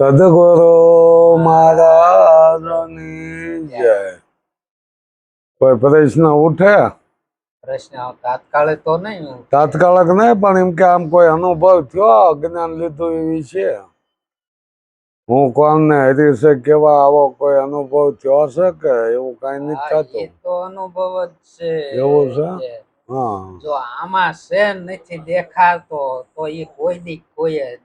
સદગુરુ મહારાજની જય. કોઈ પ્રશ્ન ઉઠે? પ્રશ્ન તાત્કાલિક તો નહીં તાત્કાલિક નહીં પણ એમ કે આમ કોઈ અનુભવ થયો જ્ઞાન લીધું એ વિશે? હું કોને હરી છે કેવા આવો કોઈ અનુભવ થયો છે કે એવું કઈ નથી થતું? તો અનુભવ જ છે. એવું છે? હા. જો આમાં છે નથી દેખાતો તો એ કોઈ દી કોઈ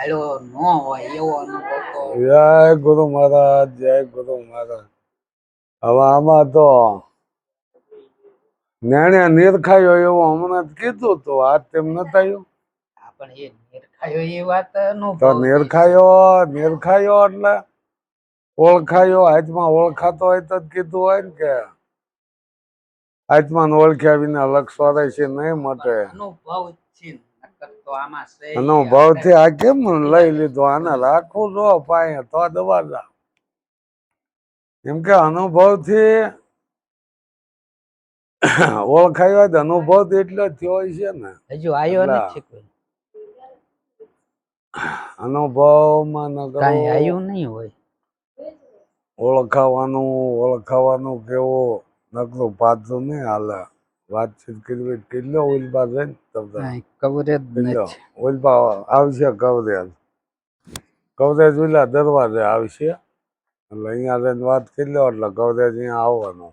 હાલ્યો ન હોય એવો અનુભવ તો જય ગુરુ મહારાજ જય ગુરુ મહારાજ. હવે આમાં તો નેણે નિરખાયો એવો હમણાં કીધું તો આ તેમ ન થયું? પણ એ નિરખાયો એ વાત નો તો નિરખાયો નિરખાયો એટલે ઓળખાયો હાથમાં ઓળખાતો હોય તો જ કીધું હોય ને કે હાથમાં ઓળખ્યા વિના લક્ષ છે નહીં મટે. અનુભવ છે નકર ભાવ અનુભવથી આ કેમ લઈ લીધો? આને રાખવું જો પાય તો દવા જા એમ કે અનુભવથી ઓળખાય હોય અનુભવ તો એટલો થયો છે ને. હજુ આવ્યો નથી કોઈ અનુભવમાં ન કાંઈ કરવો નહીં હોય. ઓળખાવાનું ઓળખાવાનું કેવું નકલું પાછું નહીં હાલે. વાતચીત કરવી કેટલો ઓલબા છે તમને? કવરેજ નથી. ઓલબા આવશે કવરેજ કવરેજ ઓલા દરવાજે આવશે. એટલે અહીંયા જઈને વાત કરી લો એટલે કવરેજ અહીંયા આવવાનો.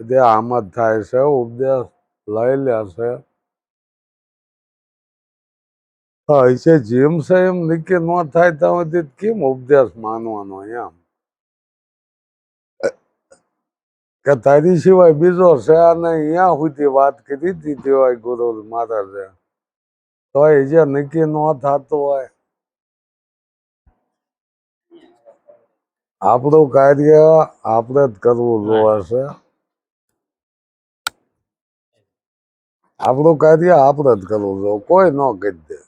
બધે આમ જ થાય છે ઉપદેશ લઈ લેશે હા છે જેમ છે એમ નક્કી ન થાય ત્યાં સુધી કેમ ઉપદેશ માનવાનો એમ? કે તારી સિવાય બીજો છે અને અહીંયા સુધી વાત કરી દીધી હોય ગુરુ મહારાજે તો એ જે નક્કી ન થતું હોય. આપણું કાર્ય આપણે જ કરવું જોવાશે છે. આપણું કાર્ય આપણે જ કરવું જોઈએ કોઈ ન કરી દે.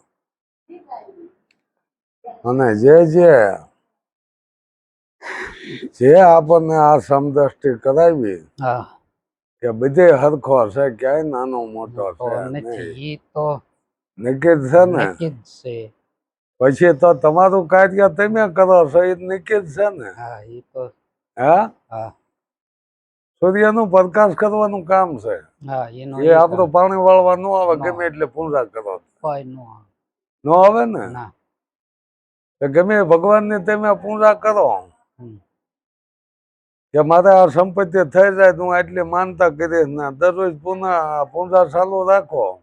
અને જે જે જે આપણને આ સમદ્રષ્ટિ કરાવી કે બધે હરખો છે ક્યાંય નાનો મોટો તો છે નથી નહીં. ઈ તો નક્કી છે ને? પછી તો તમારું કાર્ય તમે કરો છો એ નિકિત છે ને? હા સૂર્યનું પ્રકાશ કરવાનું કામ છે. એ આપણું પાણી વાળવા ન આવે ગમે એટલે પૂજા કરો. નો આવે. ન ને? ગમે ભગવાન ભગવાનની તમે પૂજા કરો. કે મારે આ સંપત્તિ થઈ જાય તો હું આટલી માનતા કરીશ ના દરરોજ પુનઃ પૂજા ચાલુ રાખો.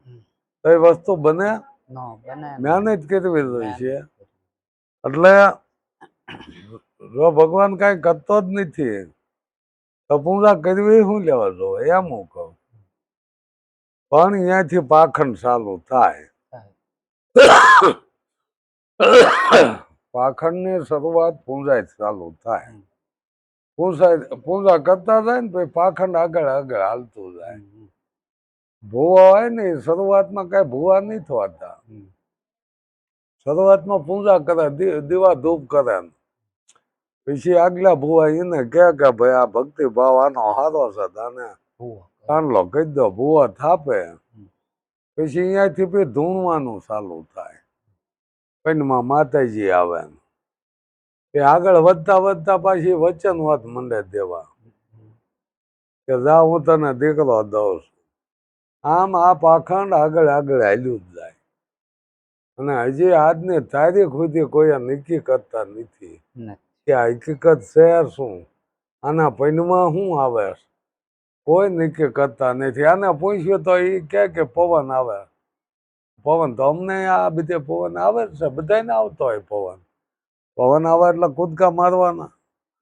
તો એ વસ્તુ બને. મહેનત કરવી જોઈએ. છે એટલે જો ભગવાન કાંઈ કરતો જ નથી તો પૂજા કરવી શું લેવા જો? એમ હું કહું. પણ અહીંયાથી પાખંડ ચાલુ થાય. પાખંડની શરૂઆત પૂજા ચાલુ થાય. પૂજા પૂજા કરતા જાય ને પછી પાખંડ આગળ આગળ હાલતું જાય. ભૂવા હોય ને શરૂઆતમાં કઈ ભૂવા નહીં થવાતા. શરૂઆતમાં પૂજા કરે દીવા ધૂપ કરે. પછી આગલા ભૂવા એને કહે કે ભાઈ આ ભક્તિ ભાવ આનો હારો છે તને. ભૂવો. કહી દો ભૂવા થાપે. પછી અહીંયાથી પછી ધૂણવાનું ચાલુ થાય. પૈનમાં માતાજી આવે. એ આગળ વધતા વધતા પાછી વચન વાત મંડે દેવા. કે જા હું તને દીકરો દઉં છું. આમ આ પાખંડ આગળ આગળ હાલ્યું જ જાય. અને હજી આજની તારીખ સુધી કોઈ નક્કી કરતા નથી. કે આ હકીકત છે શું? આના પૈનમાં શું આવે? કોઈ નક્કી કરતા નથી. આને પૂછ્યું તો એ કહે કે પવન આવે. પવન તો અમને આ બધે પવન આવે છે. બધાને આવતો હોય પવન. પવન આવે એટલે કૂદકા મારવાના,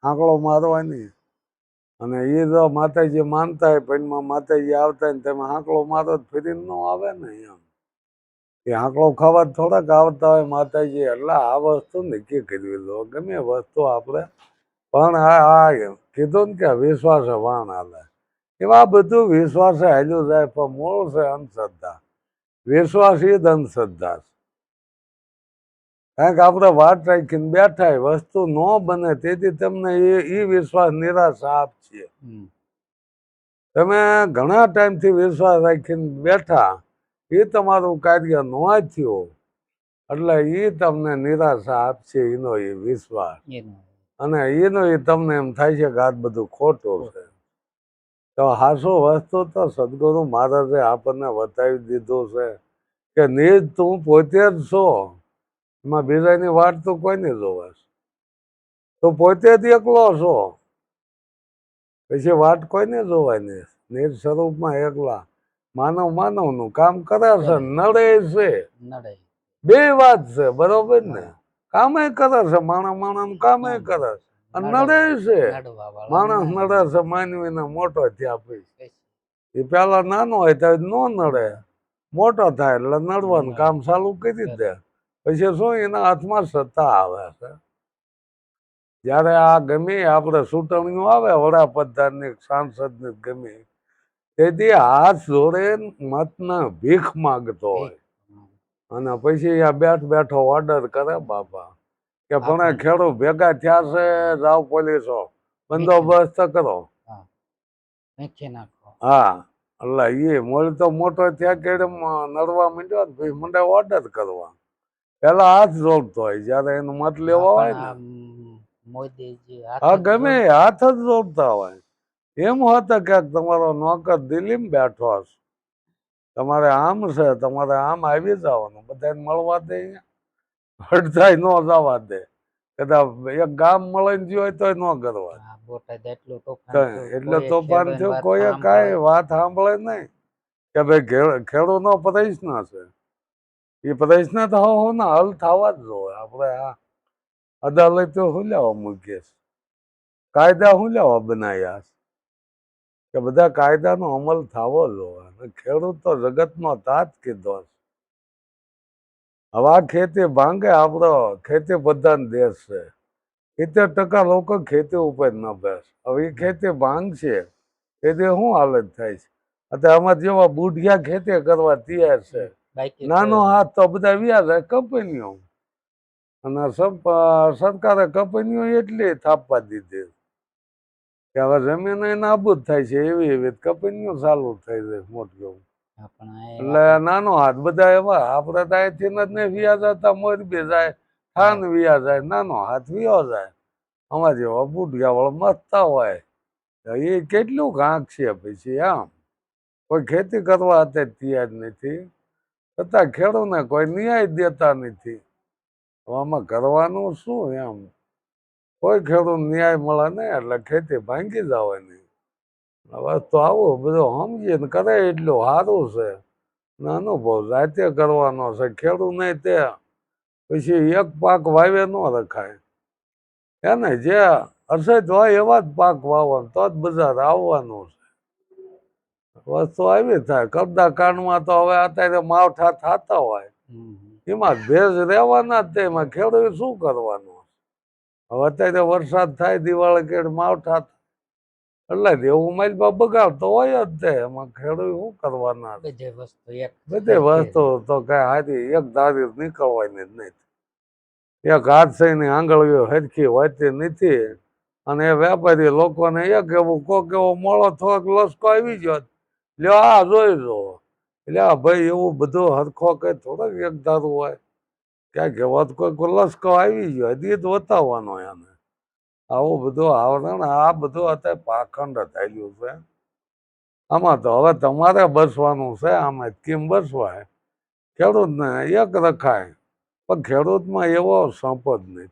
આંકડો મારવાની. અને એ તો માતાજી માનતા હોય પૈનમાં માતાજી આવતા ને તમે આંકડો મારો તો ન આવે ને એમ. એ આંકડો ખાવા થોડાક આવતા હોય માતાજી, એટલે આ વસ્તુ નક્કી કરવી લો ગમે વસ્તુ આપણે, પણ આ કીધું ને કે વિશ્વાસે વાણ હાલે. એવા બધું વિશ્વાસે હાલ્યું જાય, પણ મૂળ છે અંધશ્રદ્ધા. વિશ્વાસ એ જ અંધશ્રદ્ધા છે. કારણ કે આપણે વાત રાખીને બેઠા વસ્તુ ન બને તેથી તમને એ એ વિશ્વાસ નિરાશ આપ છે તમે ઘણા ટાઈમથી વિશ્વાસ રાખીને બેઠા એ તમારું કાર્ય ન થયું એટલે એ તમને નિરાશા આપશે એનો એ વિશ્વાસ અને એનો એ તમને એમ થાય છે કે આ બધું ખોટું. છે. તો હાસો વસ્તુ તો સદગુરુ મહારાજે આપણને બતાવી દીધું છે કે નિજ તું પોતે જ છો. એમાં બીજાની વાત તો કોઈને જોવાશ તો પોતે જ એકલો છો. પછી વાત કોઈને જોવાની નિર સ્વરૂપમાં એકલા. માનવ માનવનું કામ કરે છે નડે છે. બે વાત છે બરોબર ને? કામે કરે છે માણસ માણસ કામે કરે છે. અને નડે છે. માણસ નડે છે માનવીને મોટો થયા પછી. એ પેલા નાનો હોય ત્યારે નો નડે. મોટો થાય એટલે નડવાનું કામ ચાલુ કરી દે. પછી શું એના હાથમાં સત્તા આવે છે? જ્યારે આ ગમે આપણે ચૂંટણીઓ આવે વડાપ્રધાનની સાંસદની ગમે તેથી હાથ જોડે મતના ભીખ માગતો હોય. અને પછી આ બેઠ બેઠો ઓર્ડર કરે બાપા કે પણ ખેડૂત ભેગા થયા છે જાઓ પોલીસો. બંદોબસ્ત કરો. હા. એટલે એ મોલ તો મોટો ત્યાં કે નડવા માંડ્યો ભાઈ પછી મને ઓર્ડર કરવા. પેલા હાથ જોડતો હોય જયારે એનો મત લેવા હોય ને. હા ગમે હાથ જ જોડતા હોય. એમ હોત કે તમારો નોકર દિલ્હી બેઠો હશે. તમારે આમ છે તમારે આમ આવી જવાનું. બધાને મળવા દે હડતાય ન જવા દે. કદાચ એક ગામ મળીને ગયો હોય તોય ન કરવા એટલું તોફાન. થયું, કોઈ કાંઈ વાત સાંભળે. નહીં. કે ભાઈ ખેડૂતો પ્રશ્ન છે. એ પ્રશ્ન ને હલ થવા જ જોઈએ આપણે આ અદાલતો શું લેવા મૂકીએ કાયદા શું લેવા બનાવ્યા કે બધા કાયદાનો અમલ થવો જોઈએ અને ખેડૂત જગતનો તાત કીધો હવે આ ખેતી ભાંગે આપણો ખેતી પ્રધાન દેશ છે. સિત્તેર ટકા લોકો ખેતી ઉપર ન બેસ. હવે એ ખેતી ભાંગ છે. તેથી શું હાલત થાય છે? અત્યારે આમાં જેવા બુઢિયા ખેતી કરવા તૈયાર છે. નાનો હાથ તો બધા વ્યાજ કંપનીઓ. અને સરકારે કંપનીઓ એટલે થાપવા દીધી. કે હવે જમીન નાબૂદ થાય છે એવી એવી કંપનીઓ ચાલુ થઈ જાય મોટી. એટલે નાનો હાથ બધા એવા આપણે તો અહીંથી ને વ્યાજ હતા મોરબી જાય ખાન વ્યા જાય નાનો હાથ વ્યો જાય. અમારે જેવા બુટગાવળ વાળા મસ્તા હોય એ કેટલું ઘાંક છે પછી આમ. કોઈ ખેતી કરવા અત્યારે તૈયાર નથી. છતાં ખેડૂતને કોઈ ન્યાય દેતા નથી. આમાં કરવાનું શું એમ? કોઈ ખેડૂત ન્યાય મળે નહીં, એટલે ખેતી ભાંગી જવાની. હવે તો આવું, બધું સમજીને કરે એટલું સારું છે. ને અનુભવ જાતે કરવાનો છે ખેડૂત નહીં તે. પછી એક પાક વાવે ન રખાય. એને જે અસત હોય એવા જ પાક વાવવાનો, તો જ બજાર આવવાનું છે. વસ્તુ આવી થાય. કબદા કાંડમાં તો હવે અત્યારે માવઠા થતા હોય. એમાં ભેજ રહેવાના જ એમાં ખેડૂત શું કરવાનું? હવે અત્યારે વરસાદ થાય દિવાળી કે માવઠા એટલે દેવું મારી બગાડતો હોય જ તે. એમાં ખેડૂત શું કરવાના? બધી વસ્તુ એક બધી વસ્તુ તો કઈ હારી એક ધારી નીકળવાની જ નથી એક હાથસઈની આંગળીઓ હરખી હોતી નથી. અને એ વેપારી લોકોને એક એવું કોક એવો મોળો થોક લસકો આવી ગયો. લ્યો આ જોઈ લો. એટલે આ ભાઈ એવું બધું હરખો કઈ થોડોક એક ધારું હોય. ક્યાંક એવો તો કોઈક લસકો આવી ગયો. હજી તો બતાવવાનો એને. આવું બધું આવરણ આ બધું અત્યારે પાખંડ થયેલું છે. આમાં તો હવે તમારે બસવાનું છે. આમાં કેમ બસવાય? ખેડૂતને એક રખાય. પણ ખેડૂતમાં એવો સંપદ નહીં.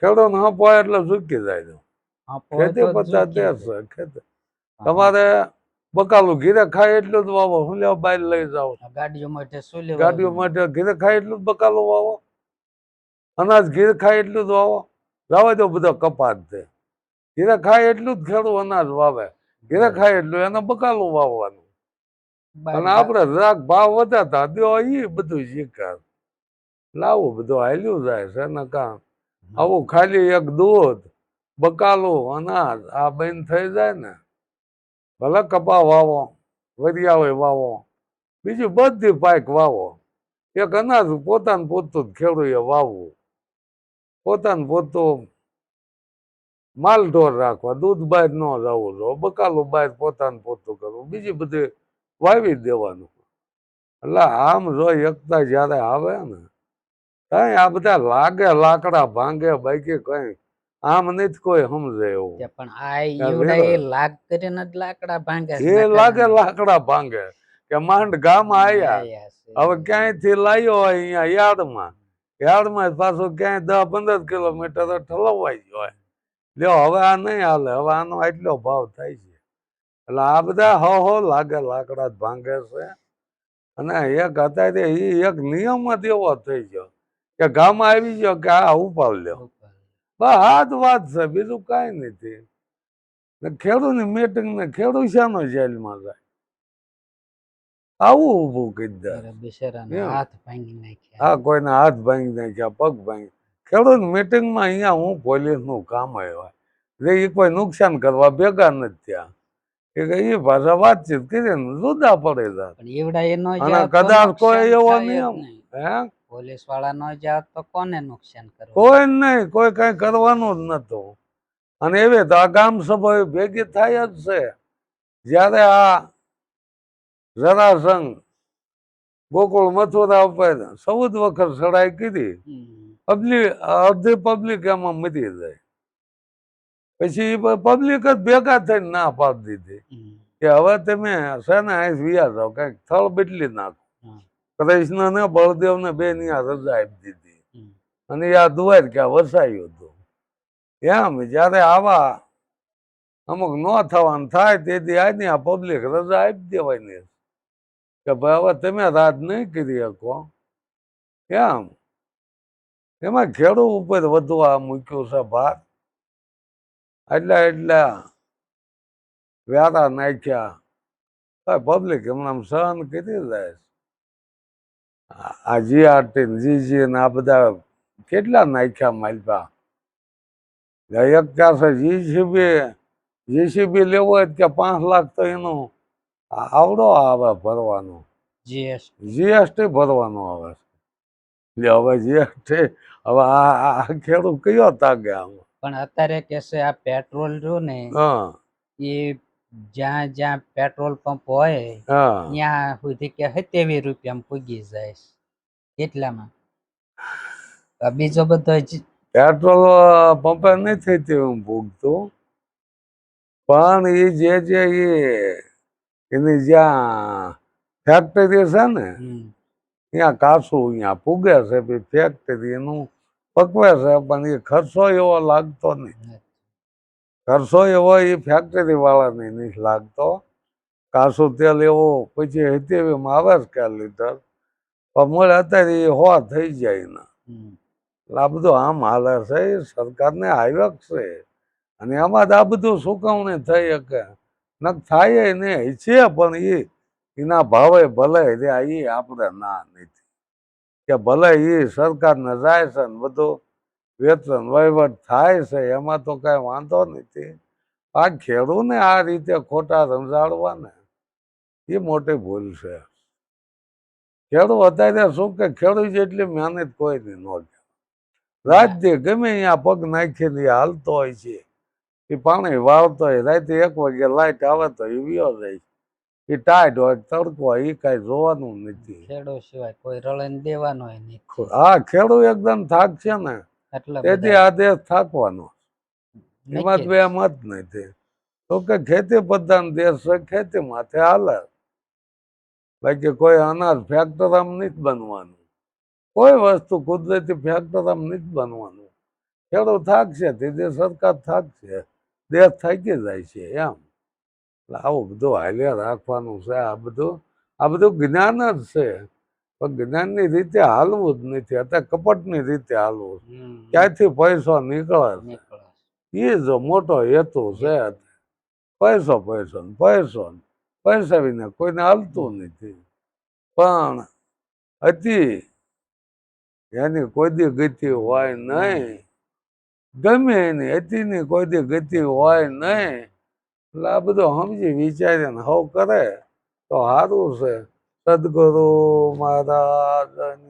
ખેડૂત હંપાય એટલે ઝૂકી જાય. ખેતી તો પચાસ ઝૂકી દેશ જાય. છે. ખેતી. તમારે બકાલું ઘીરે ખાય એટલું જ વાવો. હું લેવા બહાર લઈ જાઓ ગાડીઓ માટે શું લેવા ગાડીઓ માટે ઘીરે ખાય એટલું જ બકાલું વાવો. અનાજ ઘીરે ખાય એટલું જ વાવો. લાવા દો બધો કપાત છે. ઘીરે ખાય એટલું જ ખેડૂત અનાજ વાવે. ઘીરે ખાય એટલું એને બકાલું વાવવાનું. અને આપણે રાગ ભાવ વધારતા દો એ બધું શીખાર લાવું બધું હાલ્યું જાય છે ને કામ. આવું ખાલી એક દૂધ બકાલું અનાજ આ બંધ થઈ જાય ને. ભલે કપા વાવો, વરિયાળો વાવો, બીજું બધી પાક વાવો. એક અનાજ પોતાનું પોતું જ ખેડૂએ વાવવું. પોતાનું પોતું માલ ઢોર રાખવા, દૂધ બહાર ન જવું જો બકાલું બહાર પોતાનું પોતું કરવું, બીજી બધી વાવી દેવાનું. એટલે આમ જો એકતા જ્યારે આવે ને, ત્યાં આ બધા લાગે, લાકડા ભાંગે, બાકી કઈ આમ નથી કોઈ સમજે એવું. પણ આ ઈવડા એ લાગ કરીને જ લાકડા ભાંગે એ લાગે લાકડા ભાંગે. કે માંડ ગામ આયા. હવે ક્યાંયથી લાયો હોય અહીંયા યાર્ડમાં? યાર્ડમાં પાછો ક્યાંય દસ પંદર કિલોમીટર ઠલવાઈ ગયો હોય. લ્યો હવે આ નહીં હાલે. હવે આનો આટલો ભાવ થાય છે. એટલે આ બધા હો હો લાગે લાકડા જ ભાંગે છે. અને એક હતા એ એક નિયમ જ એવો થઈ ગયો. કે ગામ આવી ગયો કે આ ઉપાડ લ્યો. બસ વાત છે બીજું કાંઈ નથી. ને ખેડૂતની મીટિંગ ને ખેડૂત શાનો જેલમાં જાય. આવું ઊભું કરી દે બિચારાને હાથ ભાંગી નાખ્યા. હા કોઈને હાથ ભાંગી નાખ્યા પગ ભાંગી. ખેડૂત મિટિંગમાં અહીંયા હું પોલીસનું કામ આવ્યા એટલે એ કોઈ નુકસાન કરવા ભેગા નથી ત્યાં એ ભાષા વાતચીત કરીને જુદા પડે તો કદાચ કોઈ એવો નિયમ. હે? પોલીસવાળા નો જાવ તો કોને નુકસાન કરવું? કોઈ નહીં કોઈ કઈ કરવાનું જ નતું અને એવી તો આ ગામ સભા ભેગી થાય જ છે. જ્યારે આ જરાસંઘ ગોકુળ મથુરા ઉપર સૌદ વખત સડાઈ કીધી પબ્લિક અડધી પબ્લિક એમાં મરી જાય પછી પબ્લિક જ ભેગા થઈને ના પાડી દીધી. કે હવે તમે શેના અહીં વિયા જાઓ કંઈક થળ બદલી નાખો. હા. કૃષ્ણ ને બળદેવ ને બે ની આ રજા આપી દીધી. અને આ દુવાર ક્યાં વસાયું હતું. એમ જ્યારે આવા અમુક ન થવાનું થાય તેથી આજની આ પબ્લિક રજા આપી દેવાની કે ભાઈ હવે તમે રાજ નહીં કરી શકો. એમ એમાં ખેડૂત ઉપર વધુ આ મૂક્યો છે ભાર એટલા એટલા વ્યારા નાખ્યા. પબ્લિક હમણાં સહન કરી જાય છે. આ- આ જીઆરટી જીજી ને આ બધા કેટલા નાખ્યા માલપા? એક કાસે જીસીબી જીસીબી લેવો હોય કે પાંચ લાખ તો એનો આવડો આવે ભરવાનો. જીએસટી ભરવાનો આવે. એટલે હવે જીએસટી હવે આ આ- ખેડૂત કયો તાગે આમ પણ અત્યારે કેસે આ પેટ્રોલ જો ને હા. એ જ્યાં જ્યાં પેટ્રોલ પંપ હોય ત્યાં સુધી કે સત્યાવીસ રૂપિયામાં પૂગી જાય. એટલામાં આ બીજો બધો પેટ્રોલ પંપે નથી હું ભૂગતું પણ એ જે જે એ એની જ્યાં ફેક્ટરી છે ને ત્યાં કાસું અહીંયા પૂગે છે ફેક્ટરી એનું પકવે છે પણ એ ખર્ચો એવો લાગતો નહીં. ખર્ચો એવો એ ફેક્ટરી વાળાને નથી લાગતો. કાસું તેલ એવું પછી હિતેવીમાં આવે છે કે લીટર પણ મળે અત્યારે એ હોવા થઈ જાય ને. એટલે આ બધું આમ હાલે છે એ સરકારને આવ્યો જ છે. અને આમાં જ આ બધું સુકવણી થઈ શકે. ન થાય ને છે પણ એ એના ભાવે ભલે એ આપણે ના નથી. કે ભલે એ સરકારને જાય છે ને બધું વેતન વહીવટ થાય છે એમાં તો કાંઈ વાંધો નથી. આ ખેડૂને આ રીતે ખોટા સમજાડવા ને એ મોટી ભૂલ છે. ખેડૂત અત્યારે શું કે ખેડૂત જેટલી મહેનત કોઈ નહીં ન રાજ્ય ગમે અહીંયા પગ નાખીને હાલતો હોય છે. એ પાણી વાવતો હોય રાતે એક વાગે લાઈટ આવે તો એ વિયો જાય. એ ટાઈટ હોય તડકો હોય એ કઈ જોવાનું નથી. ખેડો સિવાય કોઈ રળીને દેવાનો નહીં. હા ખેડૂત એકદમ થાક છે ને તેથી આ દેશ થાકવાનો એમાં બે મત નથી તો કે ખેતી પ્રધાન દેશ છે ખેતી માથે હાલે. બાકી કોઈ અનાજ ફેક્ટરામ નથી બનવાનું. કોઈ વસ્તુ કુદરતી ફેક્ટરામ નથી બનવાનું. ખેડૂત થાકશે તેથી સરકાર થાકશે દેશ થાકી જાય છે એમ. આવું બધું હાલ્યા રાખવાનું છે આ બધું. આ બધું જ્ઞાન જ છે. પણ જ્ઞાનની રીતે હાલવું જ નથી. અત્યારે કપટની રીતે હાલવું ક્યાંથી પૈસો નીકળે છે? એ જ મોટો હેતુ છે પૈસો પૈસો પૈસો પૈસા વિના કોઈને હાલતું નથી. પણ અતિ એની કોઈ દી ગતિ હોય નહીં. ગમે એની અતિની કોઈ દી ગતિ હોય નહીં. એટલે આ બધું સમજી વિચારીને હવ કરે તો સારું છે. સદગુરુ મહારાજની